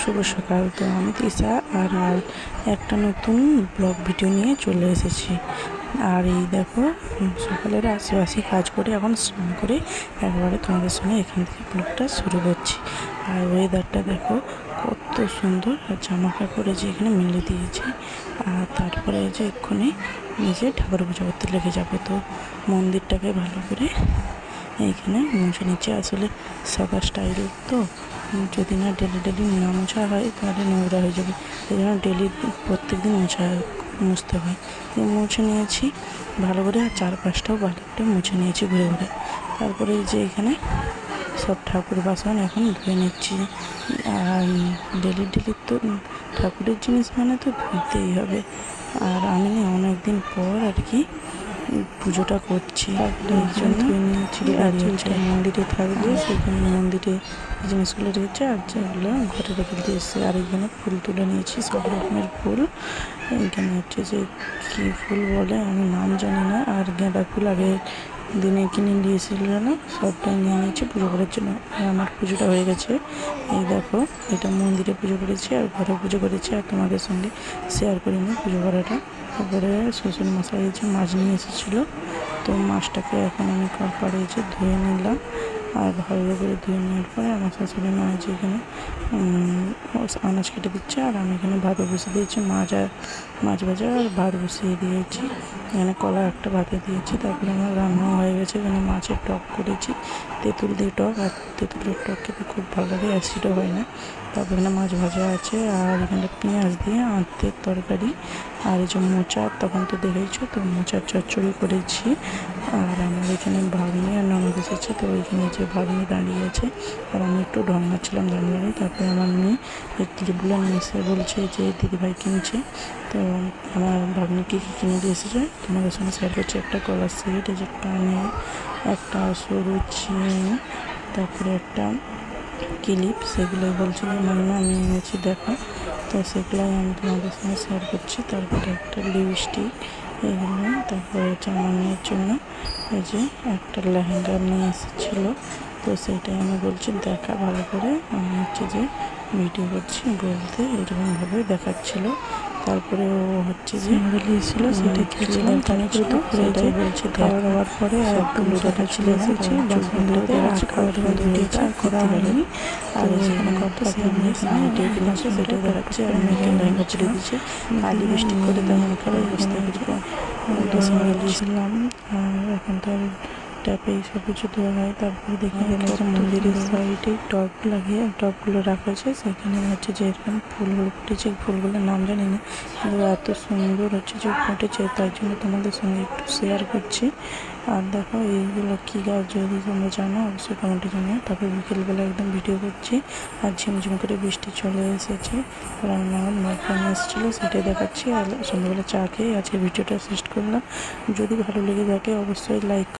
শুভ সকাল। তো আমি তিশা আর আর একটা নতুন ব্লগ ভিডিও নিয়ে চলে এসেছি। আর এই দেখো, সকালের আশেপাশে কাজ করে এখন স্নান করে একবারে তোমাদের সঙ্গে এখান থেকে ব্লগটা শুরু করছি। আর ওয়েদারটা দেখো, কত সুন্দর। জামা কাপড়ে যে এখানে মেলে দিয়েছে, আর তারপরে যে এক্ষুনি নিজে ঠাকুর পুজো করতে লেগে যাব। তো মন্দিরটাকে ভালো করে এইখানে মুছে নিচ্ছে। আসলে সাদা স্টাইল তো। যদি না ডেলি ডেলি না মোছা হয়, তাহলে নোংরা হয়ে যাবে। এই জন্য ডেলি প্রত্যেক দিন মোছা, মুছতে হয়। মুছে নিয়েছি ভালো করে, আর চারপাশটাও ভালো করে মুছে নিয়েছি ঘুরে ঘুরে। তারপরে এই যে এখানে সব ঠাকুর বাসন এখন ধুয়ে নিচ্ছি। আর ডেলি ডেলি তো ঠাকুরের জিনিস মানে তো ধুতেই হবে। আর আমি না অনেক দিন পর আর কি পুজোটা করছে। একজন ধরে আর যেটা মন্দিরে থাকবে। সেখানে মন্দিরে জিনিসগুলো রয়েছে আর যেগুলো ঘরে রেখে দিয়ে এসছে। আর এখানে ফুল তুলে নিয়েছি সব রকমের ফুল। এখানে হচ্ছে যে কী ফুল বলে আমি নাম জানি না। আর গাঁদা ফুল আগে দিনে কিনে যেন না সবটাই নিয়ে নিয়েছি পুজো করার জন্য। আমার পুজোটা হয়ে গেছে। এই দেখো, এটা মন্দিরে পুজো করেছি আর ঘরে পুজো করেছি আর তোমাদের সঙ্গে শেয়ার করিনি পুজো করাটা। তারপরে শ্বশুর মশাই যে মাছ নিয়ে এসেছিল, তো মাছটাকে এখন আমি কাপড়ে ধুয়ে নিলাম। আর ভালো করে ধুয়ে নেওয়ার পরে আমার শাশুড়ি মা যে এখানে আনাজ কেটে দিচ্ছে আর আমি এখানে ভাত বসিয়ে দিয়েছি, মাছ আর মাছ ভাজা আর ভাত বসিয়ে দিয়েছি। এখানে কলা একটা ভাতে দিয়েছি, তারপরে আমার রান্নাও হয়ে গেছে, এখানে মাছের টক করেছি, তেঁতুল দিয়ে টক, আর তেঁতুলের টক খেতে খুব ভালো লাগে, অ্যাসিডও হয় না। তারপর এখানে মাছ ভাজা আছে, আর এখানে পেঁয়াজ দিয়ে আঁতের তরকারি আর এই যে মোচা, তখন তো দেখেইছো, তো মোচার চচ্চড়ি করেছি। আর আমার এখানে ভাগ্নি আর ননদ এসেছে, তো ওইখানে যে ভাগ্নি দাঁড়িয়ে আছে, আর আমি একটু ঢঙ্গাচ্ছিলাম দাঁড়িয়ে, তারপরে আমার মেয়ে এই ক্লিপগুলো নিয়ে এসে বলছে যে, দিদিভাই কিনছে। তো আমার ভাগ্নি কী কিনে দিয়ে এসেছে? তোমাদের সঙ্গে শেয়ার করছি, একটা কলার সেট, এই যে একটা কানে একটা সরু চেন, তারপরে একটা ক্লিপ, সেগুলোই বলছি যে মাইমা আমি এনেছি, দেখো। তো সেগুলোই আমি তোমাদের সঙ্গে শেয়ার করছি। তারপরে একটা লিপস্টিক এগুলো, তারপরে আমার জন্য, এই যে একটা লেহেঙ্গা নিয়ে এসেছিল। তো সেটাই আমি বলছি, দেখা ভালো করে। আমি হচ্ছে যে ভিডিও করছি, বলতে এরকমভাবে দেখাচ্ছিলো। তারপরে ও হচ্ছে যে ছিল সেটা খেয়েছিলাম তারপরে তো সেটাই বলছি খাওয়া দাওয়ার পরে একদম দেখা চলে এসেছি বাসনগুলো দেখাচ্ছি খাওয়া দাওয়া আর করা হয়নি আর কত সেটা দেখাচ্ছে আর মেয়েকে লেহেঙ্গা ছেড়ে দিচ্ছে আলি বৃষ্টি করে তেমন করে বুঝতে পারব দিয়েছিলাম আর এখন তো আর ট্যাপে সব কিছু দেওয়া হয়। তারপরে দেখি যে মন্দিরের সাইডে টব লাগিয়ে, টবগুলো রাখা আছে। সেখানে হচ্ছে যে এরকম ফুলগুলো ফুটেছে। ফুলগুলোর নাম জানি না। কিন্তু এত সুন্দর হচ্ছে যে ফুটেছে। তাই জন্য তোমাদের সঙ্গে একটু শেয়ার করছি। আর দেখো, এইগুলো কী গাছ যদি তোমরা জানো, অবশ্যই কমেন্টে জানিও। তারপর বিকেলবেলা একদম ভিডিও করছি। আর ঝিমঝিম করে বৃষ্টি চলে এসেছে। আমার মাইক্রোফোন এসেছিল, সেটাই দেখাচ্ছি। আর সন্ধ্যাবেলা চা খেয়ে আজকে ভিডিওটা শেষ করলাম। যদি ভালো লেগে থাকে, অবশ্যই লাইক